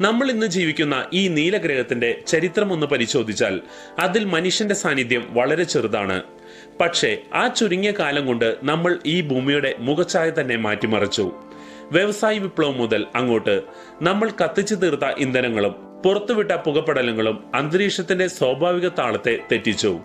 നമ്മൾ ഇന്ന് ജീവിക്കുന്ന ഈ നീലഗ്രഹത്തിന്റെ ചരിത്രം ഒന്ന് പരിശോധിച്ചാൽ അതിൽ മനുഷ്യന്റെ സാന്നിധ്യം വളരെ ചെറുതാണ്. പക്ഷേ ആ ചുരുങ്ങിയ കാലം കൊണ്ട് നമ്മൾ ഈ ഭൂമിയുടെ മുഖച്ഛായ തന്നെ മാറ്റിമറിച്ചു. വ്യവസായ വിപ്ലവം മുതൽ അങ്ങോട്ട് നമ്മൾ കത്തിച്ചു തീർത്ത ഇന്ധനങ്ങളും പുറത്തുവിട്ട പുകപ്പടലങ്ങളും അന്തരീക്ഷത്തിന്റെ സ്വാഭാവിക താളത്തെ തെറ്റിച്ചു.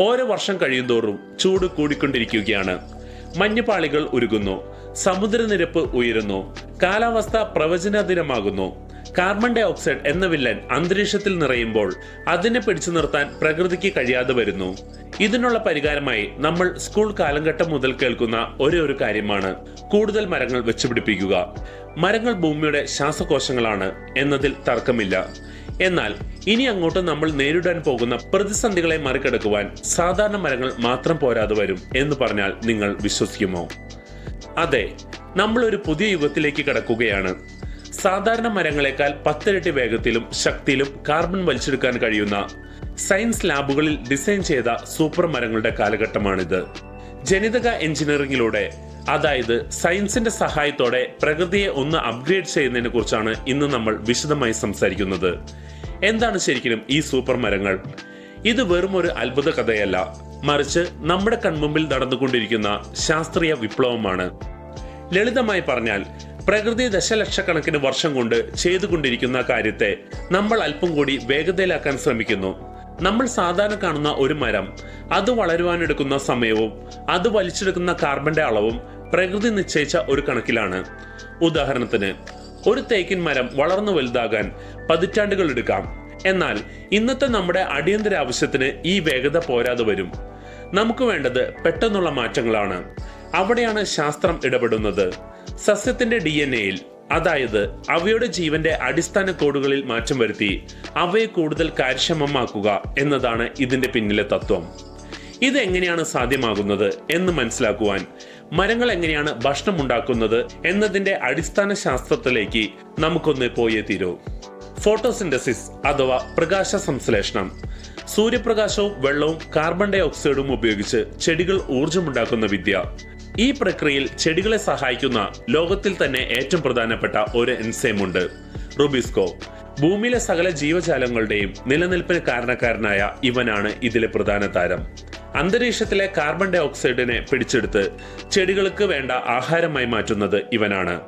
ഓരോ വർഷം കഴിയുന്തോറും ചൂട് കൂടിക്കൊണ്ടിരിക്കുകയാണ്. മഞ്ഞുപാളികൾ ഉരുകുന്നു സമുദ്രനിരപ്പ് ഉയരുന്നു കാലാവസ്ഥ പ്രവചനാധീനമാകുന്നു കാർബൺ ഡൈ ഓക്സൈഡ് എന്ന വില്ലൻ അന്തരീക്ഷത്തിൽ നിറയുമ്പോൾ അതിനെ പിടിച്ചു നിർത്താൻ പ്രകൃതിക്ക് കഴിയാതെ വരുന്നു. ഇതിനുള്ള പരിഹാരമായി നമ്മൾ സ്കൂൾ കാലഘട്ടം മുതൽ കേൾക്കുന്ന ഒരേ ഒരു കാര്യമാണ് കൂടുതൽ മരങ്ങൾ വെച്ചുപിടിപ്പിക്കുക. മരങ്ങൾ ഭൂമിയുടെ ശ്വാസകോശങ്ങളാണ് എന്നതിൽ തർക്കമില്ല. എന്നാൽ ഇനി അങ്ങോട്ട് നമ്മൾ നേരിടാൻ പോകുന്ന പ്രതിസന്ധികളെ മറികടക്കുവാൻ സാധാരണ മരങ്ങൾ മാത്രം പോരാതെ വരും എന്ന് പറഞ്ഞാൽ നിങ്ങൾ വിശ്വസിക്കുമോ? അതെ നമ്മൾ ഒരു പുതിയ യുഗത്തിലേക്ക് കടക്കുകയാണ്. സാധാരണ മരങ്ങളെക്കാൾ പത്തിരട്ടി വേഗത്തിലും ശക്തിയിലും കാർബൺ വലിച്ചെടുക്കാൻ കഴിയുന്ന സയൻസ് ലാബുകളിൽ ഡിസൈൻ ചെയ്ത സൂപ്പർ മരങ്ങളുടെ കാലഘട്ടമാണിത്. ജനിതക എഞ്ചിനീയറിംഗിലൂടെ അതായത് സയൻസിന്റെ സഹായത്തോടെ പ്രകൃതിയെ ഒന്ന് അപ്ഗ്രേഡ് ചെയ്യുന്നതിനെ കുറിച്ചാണ് ഇന്ന് നമ്മൾ വിശദമായി സംസാരിക്കുന്നത്. എന്താണ് ശരിക്കും ഈ സൂപ്പർ മരങ്ങൾ? ഇത് വെറും ഒരു അത്ഭുത കഥയല്ല. മറിച്ച് നമ്മുടെ കൺമുമ്പിൽ നടന്നുകൊണ്ടിരിക്കുന്ന ശാസ്ത്രീയ വിപ്ലവമാണ്. ലളിതമായി പറഞ്ഞാൽ പ്രകൃതി ദശലക്ഷക്കണക്കിന് വർഷം കൊണ്ട് ചെയ്തുകൊണ്ടിരിക്കുന്ന കാര്യത്തെ നമ്മൾ അല്പം കൂടി വേഗതയിലാക്കാൻ ശ്രമിക്കുന്നു. നമ്മൾ സാധാരണ കാണുന്ന ഒരു മരം അത് വളരുവാനെടുക്കുന്ന സമയവും അത് വലിച്ചെടുക്കുന്ന കാർബന്റെ അളവും പ്രകൃതി നിശ്ചയിച്ച ഒരു കണക്കിലാണ്. ഉദാഹരണത്തിന് ഒരു തേക്കിൻ മരം വളർന്നു വലുതാകാൻ പതിറ്റാണ്ടുകൾ എടുക്കാം. എന്നാൽ ഇന്നത്തെ നമ്മുടെ അടിയന്തര ആവശ്യത്തിന് ഈ വേഗത പോരാതെ വരും. നമുക്ക് വേണ്ടത് പെട്ടെന്നുള്ള മാറ്റങ്ങളാണ്. അവിടെയാണ് ശാസ്ത്രം ഇടപെടുന്നത്. സസ്യത്തിന്റെ ഡി എൻ എയിൽ അതായത് അവയുടെ ജീവന്റെ അടിസ്ഥാന കോഡുകളിൽ മാറ്റം വരുത്തി അവയെ കൂടുതൽ കാര്യക്ഷമമാക്കുക എന്നതാണ് ഇതിന്റെ പിന്നിലെ തത്വം. ഇത് എങ്ങനെയാണ് സാധ്യമാകുന്നത് എന്ന് മനസ്സിലാക്കുവാൻ മരങ്ങൾ എങ്ങനെയാണ് ഭക്ഷണം ഉണ്ടാക്കുന്നത് എന്നതിന്റെ അടിസ്ഥാന ശാസ്ത്രത്തിലേക്ക് നമുക്കൊന്ന് പോയേ തീരൂ. ഫോട്ടോസിന്തസിസ് അഥവാ പ്രകാശ സംശ്ലേഷണം സൂര്യപ്രകാശവും വെള്ളവും കാർബൺ ഡൈ ഓക്സൈഡും ഉപയോഗിച്ച് ചെടികൾ ഊർജമുണ്ടാക്കുന്ന വിദ്യ. ഈ പ്രക്രിയയിൽ ചെടികളെ സഹായിക്കുന്ന ലോകത്തിൽ തന്നെ ഏറ്റവും പ്രധാനപ്പെട്ട ഒരു എൻസൈം ഉണ്ട് റുബിസ്കോ ഭൂമിയിലെ സകല ജീവജാലങ്ങളുടെയും നിലനിൽപ്പിന് കാരണക്കാരനായ ഇവനാണ് ഇതിലെ പ്രധാന താരം. അന്തരീക്ഷത്തിലെ കാർബൺ ഡൈ ഓക്സൈഡിനെ പിടിച്ചെടുത്ത് ചെടികൾക്ക് വേണ്ട ആഹാരമായി മാറ്റുന്നത് ഇവനാണ്.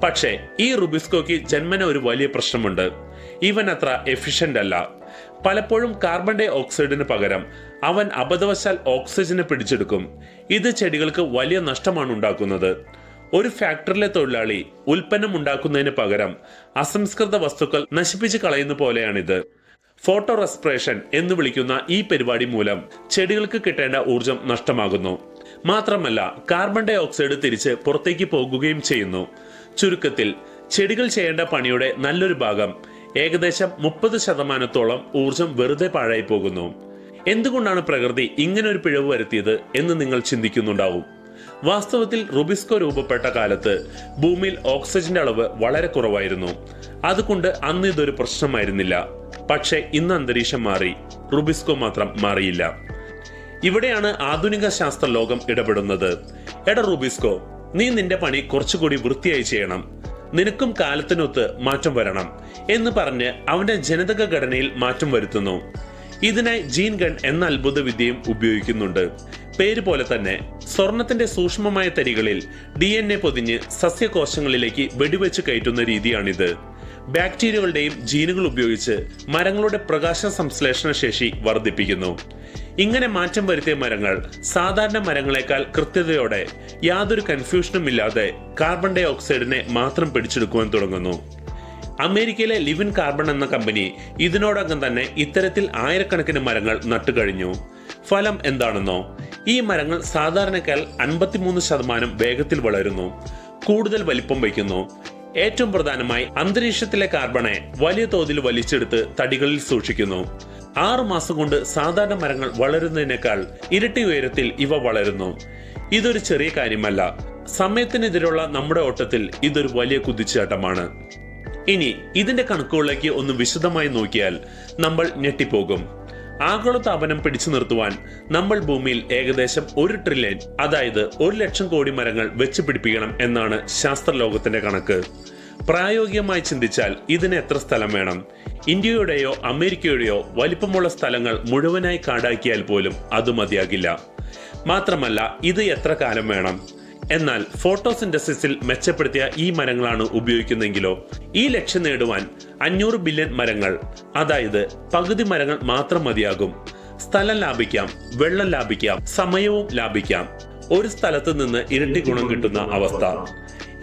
പക്ഷേ ഈ റുബിസ്കോയ്ക്ക് ജന്മന ഒരു വലിയ പ്രശ്നമുണ്ട്. ഇവൻ അത്ര എഫിഷ്യന്റ് അല്ല. പലപ്പോഴും കാർബൺ ഡൈ ഓക്സൈഡിന് പകരം അവൻ അബദ്ധവശാൽ ഓക്സിജനെ പിടിച്ചെടുക്കും. ഇത് ചെടികൾക്ക് വലിയ നഷ്ടമാണ് ഉണ്ടാക്കുന്നത്. ഒരു ഫാക്ടറിയിലെ തൊഴിലാളി ഉൽപ്പന്നം ഉണ്ടാക്കുന്നതിന് പകരം അസംസ്കൃത വസ്തുക്കൾ നശിപ്പിച്ച് കളയുന്ന പോലെയാണിത്. ഫോട്ടോ റെസ്പിറേഷൻ എന്ന് വിളിക്കുന്ന ഈ പരിപാടി മൂലം ചെടികൾക്ക് കിട്ടേണ്ട ഊർജം നഷ്ടമാകുന്നു. മാത്രമല്ല കാർബൺ ഡൈ ഓക്സൈഡ് തിരിച്ച് പുറത്തേക്ക് പോകുകയും ചെയ്യുന്നു. ചുരുക്കത്തിൽ ചെടികൾ ചെയ്യേണ്ട പണിയുടെ നല്ലൊരു ഭാഗം ഏകദേശം മുപ്പത് ശതമാനത്തോളം ഊർജം വെറുതെ പാഴായി പോകുന്നു. എന്തുകൊണ്ടാണ് പ്രകൃതി ഇങ്ങനെ ഒരു പിഴവ് വരുത്തിയത് എന്ന് നിങ്ങൾ ചിന്തിക്കുന്നുണ്ടാവും. വാസ്തവത്തിൽ റുബിസ്കോ രൂപപ്പെട്ട കാലത്ത് ഭൂമിയിൽ ഓക്സിജന്റെ അളവ് വളരെ കുറവായിരുന്നു. അതുകൊണ്ട് അന്ന് ഇതൊരു പ്രശ്നമായിരുന്നില്ല. പക്ഷേ ഇന്ന് അന്തരീക്ഷം മാറി റുബിസ്കോ മാത്രം മാറിയില്ല. ഇവിടെയാണ് ആധുനിക ശാസ്ത്ര ലോകം ഇടപെടുന്നത്. എട റുബിസ്കോ നീ നിന്റെ പണി കുറച്ചുകൂടി വൃത്തിയായി ചെയ്യണം. നിനക്കും കാലത്തിനൊത്ത് മാറ്റം വരണം എന്ന് പറഞ്ഞ് അവന്റെ ജനിതക ഘടനയിൽ മാറ്റം വരുത്തുന്നു. ഇതിനായി ജീൻ ഗൺ എന്ന അത്ഭുത വിദ്യയും ഉപയോഗിക്കുന്നുണ്ട്. പേര് പോലെ തന്നെ സ്വർണത്തിന്റെ സൂക്ഷ്മമായ തരികളിൽ ഡി എൻ എ പൊതിഞ്ഞ് സസ്യകോശങ്ങളിലേക്ക് വെടിവെച്ച് കയറ്റുന്ന രീതിയാണിത്. ബാക്ടീരിയകളുടെയും ജീനുകൾ ഉപയോഗിച്ച് മരങ്ങളുടെ പ്രകാശ സംശ്ലേഷണ ശേഷി വർദ്ധിപ്പിക്കുന്നു. ഇങ്ങനെ മാറ്റം വരുത്തിയ മരങ്ങൾ സാധാരണ മരങ്ങളെക്കാൾ കൃത്യതയോടെ യാതൊരു കൺഫ്യൂഷനും ഇല്ലാതെ കാർബൺ ഡൈ ഓക്സൈഡിനെ മാത്രം പിടിച്ചെടുക്കുവാൻ തുടങ്ങുന്നു. അമേരിക്കയിലെ ലിവിൻ കാർബൺ എന്ന കമ്പനി ഇതിനോടകം തന്നെ ഇത്തരത്തിൽ ആയിരക്കണക്കിന് മരങ്ങൾ നട്ടുകഴിഞ്ഞു. ഫലം എന്താണെന്നോ? ഈ മരങ്ങൾ സാധാരണക്കാൽ അൻപത്തിമൂന്ന് ശതമാനം വേഗത്തിൽ വളരുന്നു. കൂടുതൽ വലിപ്പം വയ്ക്കുന്നു. ഏറ്റവും പ്രധാനമായി അന്തരീക്ഷത്തിലെ കാർബണെ വലിയ തോതിൽ വലിച്ചെടുത്ത് തടികളിൽ സൂക്ഷിക്കുന്നു. ആറു മാസം കൊണ്ട് സാധാരണ മരങ്ങൾ വളരുന്നതിനേക്കാൾ ഇരട്ടി ഉയരത്തിൽ ഇവ വളരുന്നു. ഇതൊരു ചെറിയ കാര്യമല്ല. സമയത്തിനെതിരെയുള്ള നമ്മുടെ ഓട്ടത്തിൽ ഇതൊരു വലിയ കുതിച്ചുചാട്ടമാണ്. ഇനി ഇതിന്റെ കണക്കുകളിലേക്ക് ഒന്ന് വിശദമായി നോക്കിയാൽ നമ്മൾ ഞെട്ടിപ്പോകും. ആഗോളതാപനം പിടിച്ചു നിർത്തുവാൻ നമ്മൾ ഭൂമിയിൽ ഏകദേശം ഒരു ട്രില്യൺ അതായത് ഒരു ലക്ഷം കോടി മരങ്ങൾ വെച്ച് പിടിപ്പിക്കണം എന്നാണ് ശാസ്ത്രലോകത്തിന്റെ കണക്ക്. പ്രായോഗികമായി ചിന്തിച്ചാൽ ഇതിന് എത്ര സ്ഥലം വേണം? ഇന്ത്യയുടെയോ അമേരിക്കയുടെയോ വലിപ്പമുള്ള സ്ഥലങ്ങൾ മുഴുവനായി കാടാക്കിയാൽ പോലും അത് മതിയാകില്ല. മാത്രമല്ല ഇത് എത്ര കാലം വേണം? എന്നാൽ ഫോട്ടോസിന്തസിസിൽ മെച്ചപ്പെടുത്തിയ ഈ മരങ്ങളാണ് ഉപയോഗിക്കുന്നതെങ്കിലോ? ഈ ലക്ഷ്യം നേടുവാൻ അഞ്ഞൂറ് ബില്യൺ മരങ്ങൾ അതായത് പകുതി മരങ്ങൾ മാത്രം മതിയാകും. സ്ഥലം ലാഭിക്കാം വെള്ളം ലാഭിക്കാം സമയവും ലാഭിക്കാം. ഒരു സ്ഥലത്ത് നിന്ന് ഇരട്ടി ഗുണം കിട്ടുന്ന അവസ്ഥ.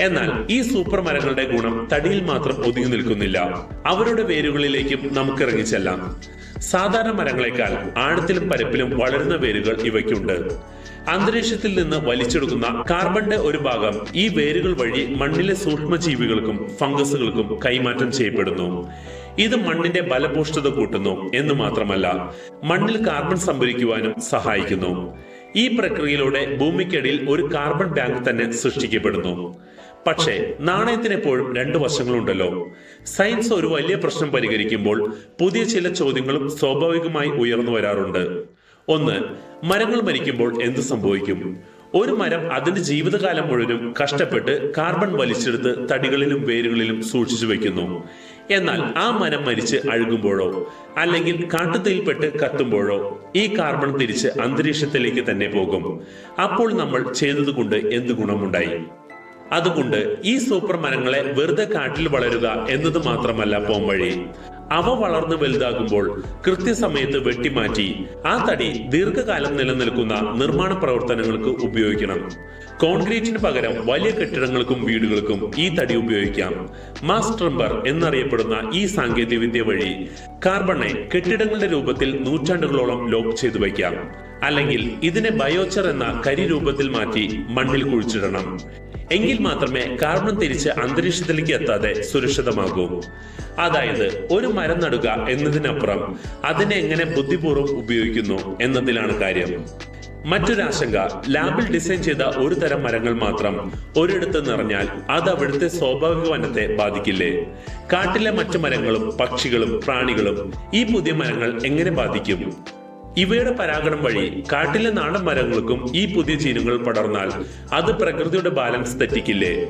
എന്നാൽ ഈ സൂപ്പർ മരങ്ങളുടെ ഗുണം തടിയിൽ മാത്രം ഒതുങ്ങി നിൽക്കുന്നില്ല. അവരുടെ വേരുകളിലേക്കും നമുക്ക് ഇറങ്ങിച്ചെല്ലാം സാധാരണ മരങ്ങളെക്കാൾ ആഴത്തിലും പരപ്പിലും വളരുന്ന വേരുകൾ ഇവയ്ക്കുണ്ട്. അന്തരീക്ഷത്തിൽ നിന്ന് വലിച്ചെടുക്കുന്ന കാർബണിന്റെ ഒരു ഭാഗം ഈ വേരുകൾ വഴി മണ്ണിലെ സൂക്ഷ്മജീവികൾക്കും ഫംഗസുകൾക്കും കൈമാറ്റം ചെയ്യപ്പെടുന്നു. ഇത് മണ്ണിന്റെ ബലപുഷ്ടത കൂട്ടുന്നു എന്ന് മാത്രമല്ല മണ്ണിൽ കാർബൺ സംഭരിക്കുവാനും സഹായിക്കുന്നു. ഈ പ്രക്രിയയിലൂടെ ഭൂമിക്കടിയിൽ ഒരു കാർബൺ ബാങ്ക് തന്നെ സൃഷ്ടിക്കപ്പെടുന്നു. പക്ഷേ നാണയത്തിന് എപ്പോഴും രണ്ട് വശങ്ങളുണ്ടല്ലോ. സയൻസ് ഒരു വലിയ പ്രശ്നം പരിഹരിക്കുമ്പോൾ പുതിയ ചില ചോദ്യങ്ങളും സ്വാഭാവികമായി ഉയർന്നു വരാറുണ്ട്. ഒന്ന് മരങ്ങൾ മരിക്കുമ്പോൾ എന്ത് സംഭവിക്കും? ഒരു മരം അതിന്റെ ജീവിതകാലം മുഴുവനും കഷ്ടപ്പെട്ട് കാർബൺ വലിച്ചെടുത്ത് തടികളിലും വേരുകളിലും സൂക്ഷിച്ചു വെക്കുന്നു. എന്നാൽ ആ മരം മരിച്ച് അഴുകുമ്പോഴോ അല്ലെങ്കിൽ കാട്ടുതീയിൽപ്പെട്ട് കത്തുമ്പോഴോ ഈ കാർബൺ തിരിച്ച് അന്തരീക്ഷത്തിലേക്ക് തന്നെ പോകും. അപ്പോൾ നമ്മൾ ചെയ്തതുകൊണ്ട് എന്ത് ഗുണമുണ്ടായി? അതുകൊണ്ട് ഈ സൂപ്പർ മരങ്ങളെ വെറുതെ കാട്ടിൽ വളരുക എന്നത് മാത്രമല്ല പോംവഴി അവ വളർന്നു വലുതാകുമ്പോൾ കൃത്യസമയത്ത് വെട്ടിമാറ്റി ആ തടി ദീർഘകാലം നിലനിൽക്കുന്ന നിർമ്മാണ പ്രവർത്തനങ്ങൾക്ക് ഉപയോഗിക്കണം. കോൺക്രീറ്റിന് പകരം വലിയ കെട്ടിടങ്ങൾക്കും വീടുകൾക്കും ഈ തടി ഉപയോഗിക്കാം. മാസ് ട്രംബർ എന്നറിയപ്പെടുന്ന ഈ സാങ്കേതികവിദ്യ വഴി കാർബണെ കെട്ടിടങ്ങളുടെ രൂപത്തിൽ നൂറ്റാണ്ടുകളോളം ലോക്ക് ചെയ്തു വയ്ക്കാം. അല്ലെങ്കിൽ ഇതിനെ ബയോച്ചർ എന്ന കരി രൂപത്തിൽ മാറ്റി മണ്ണിൽ കുഴിച്ചിടണം. എങ്കിൽ മാത്രമേ കാർബൺ തിരിച്ച് അന്തരീക്ഷത്തിലേക്ക് എത്താതെ സുരക്ഷിതമാകൂ. അതായത് ഒരു മരം നടുക എന്നതിനപ്പുറം അതിനെ എങ്ങനെ ബുദ്ധിപൂർവം ഉപയോഗിക്കുന്നു എന്നതിലാണ് കാര്യം. മറ്റൊരു ആശങ്ക ലാബിൽ ഡിസൈൻ ചെയ്ത ഒരു തരം മരങ്ങൾ മാത്രം ഒരിടത്ത് നിറഞ്ഞാൽ അത് അവിടുത്തെ സ്വാഭാവിക വനത്തെ ബാധിക്കില്ലേ? കാട്ടിലെ മറ്റു മരങ്ങളും പക്ഷികളും പ്രാണികളും ഈ പുതിയ മരങ്ങൾ എങ്ങനെ ബാധിക്കും? ഇവയുടെ പരാഗണം വഴി കാട്ടിലെ നാടൻ മരങ്ങൾക്കും ഈ പുതിയ ജീനുകൾ പടർന്നാൽ അത് പ്രകൃതിയുടെ ബാലൻസ് തെറ്റിക്കില്ലേ?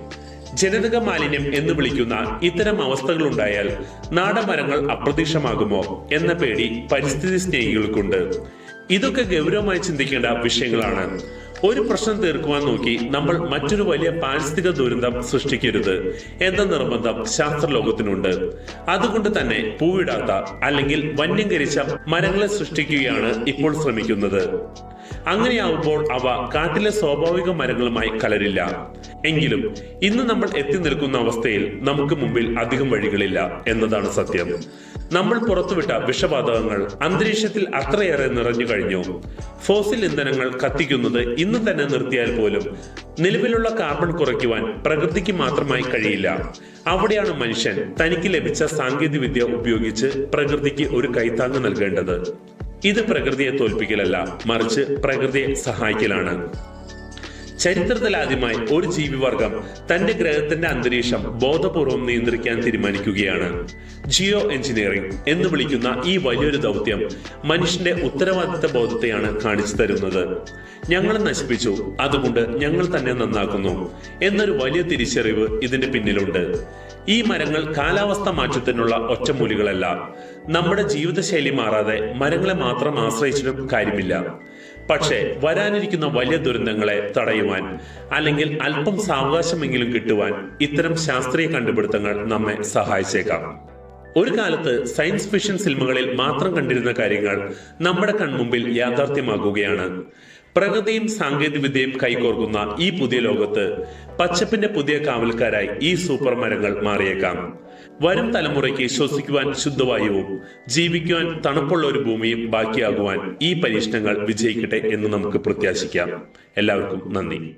ജനിതക മാലിന്യം എന്ന് വിളിക്കുന്ന ഇത്തരം അവസ്ഥകൾ ഉണ്ടായാൽ നാടൻ മരങ്ങൾ അപ്രത്യക്ഷമാകുമോ എന്ന പേടി പരിസ്ഥിതി സ്നേഹികൾക്കുണ്ട്. ഇതൊക്കെ ഗൗരവമായി ചിന്തിക്കേണ്ട വിഷയങ്ങളാണ്. ഒരു പ്രശ്നം തീർക്കുവാൻ നോക്കി നമ്മൾ മറ്റൊരു വലിയ പാരിസ്ഥിതിക ദുരന്തം സൃഷ്ടിക്കരുത് എന്ന നിർബന്ധം ശാസ്ത്രലോകത്തിനുണ്ട്. അതുകൊണ്ട് തന്നെ പൂവിടാത്ത അല്ലെങ്കിൽ വന്യംകരിച്ച മരങ്ങളെ സൃഷ്ടിക്കുകയാണ് ഇപ്പോൾ ശ്രമിക്കുന്നത്. അങ്ങനെയാവുമ്പോൾ അവ കാട്ടിലെ സ്വാഭാവിക മരങ്ങളുമായി കലരില്ല. എങ്കിലും ഇന്ന് നമ്മൾ എത്തി നിൽക്കുന്ന അവസ്ഥയിൽ നമുക്ക് മുമ്പിൽ അധികം വഴികളില്ല എന്നതാണ് സത്യം. നമ്മൾ പുറത്തുവിട്ട വിഷവാതകങ്ങൾ അന്തരീക്ഷത്തിൽ അത്രയേറെ നിറഞ്ഞു കഴിഞ്ഞു. ഫോസിൽ ഇന്ധനങ്ങൾ കത്തിക്കുന്നത് ഇന്ന് തന്നെ നിർത്തിയാൽ പോലും നിലവിലുള്ള കാർബൺ കുറയ്ക്കുവാൻ പ്രകൃതിക്ക് മാത്രമായി കഴിയില്ല. അവിടെയാണ് മനുഷ്യൻ തനിക്ക് ലഭിച്ച സാങ്കേതിക വിദ്യ ഉപയോഗിച്ച് പ്രകൃതിക്ക് ഒരു കൈത്താങ്ങ് നൽകേണ്ടത്. ഇത് പ്രകൃതിയെ തോൽപ്പിക്കലല്ല മറിച്ച് പ്രകൃതിയെ സഹായിക്കലാണ്. ചരിത്രത്തിലാദ്യമായി ഒരു ജീവിവർഗം തന്റെ ഗ്രഹത്തിന്റെ അന്തരീക്ഷം ബോധപൂർവം നിയന്ത്രിക്കാൻ തീരുമാനിക്കുകയാണ്. ജിയോ എഞ്ചിനീയറിംഗ് എന്ന് വിളിക്കുന്ന ഈ വലിയൊരു ദൗത്യം മനുഷ്യന്റെ ഉത്തരവാദിത്ത ബോധത്തെയാണ് കാണിച്ചു തരുന്നത്. ഞങ്ങൾ നശിപ്പിച്ചു അതുകൊണ്ട് ഞങ്ങൾ തന്നെ നന്നാക്കുന്നു എന്നൊരു വലിയ തിരിച്ചറിവ് ഇതിന്റെ പിന്നിലുണ്ട്. ഈ മരങ്ങൾ കാലാവസ്ഥ മാറ്റത്തിനുള്ള ഒറ്റമൂലികളല്ല. നമ്മുടെ ജീവിതശൈലി മാറാതെ മരങ്ങളെ മാത്രം ആശ്രയിച്ചിട്ടും കാര്യമില്ല. പക്ഷേ വരാനിരിക്കുന്ന വലിയ ദുരന്തങ്ങളെ തടയുവാൻ അല്ലെങ്കിൽ അല്പം സാവകാശമെങ്കിലും കിട്ടുവാൻ ഇത്തരം ശാസ്ത്രീയ കണ്ടുപിടുത്തങ്ങൾ നമ്മെ സഹായിച്ചേക്കാം. ഒരു കാലത്ത് സയൻസ് ഫിക്ഷൻ സിനിമകളിൽ മാത്രം കണ്ടിരുന്ന കാര്യങ്ങൾ നമ്മുടെ കൺമുമ്പിൽ യാഥാർത്ഥ്യമാകുകയാണ്. പ്രകൃതിയും സാങ്കേതികവിദ്യയും കൈകോർക്കുന്ന ഈ പുതിയ ലോകത്ത് പച്ചപ്പിന്റെ പുതിയ കാവൽക്കാരായി ഈ സൂപ്പർ മരങ്ങൾ മാറിയേക്കാം. വരും തലമുറയ്ക്ക് ശ്വസിക്കുവാൻ ശുദ്ധവായുവും ജീവിക്കുവാൻ തണുപ്പുള്ള ഒരു ഭൂമിയും ബാക്കിയാകുവാൻ ഈ പരീക്ഷണങ്ങൾ വിജയിക്കട്ടെ എന്ന് നമുക്ക് പ്രത്യാശിക്കാം. എല്ലാവർക്കും നന്ദി.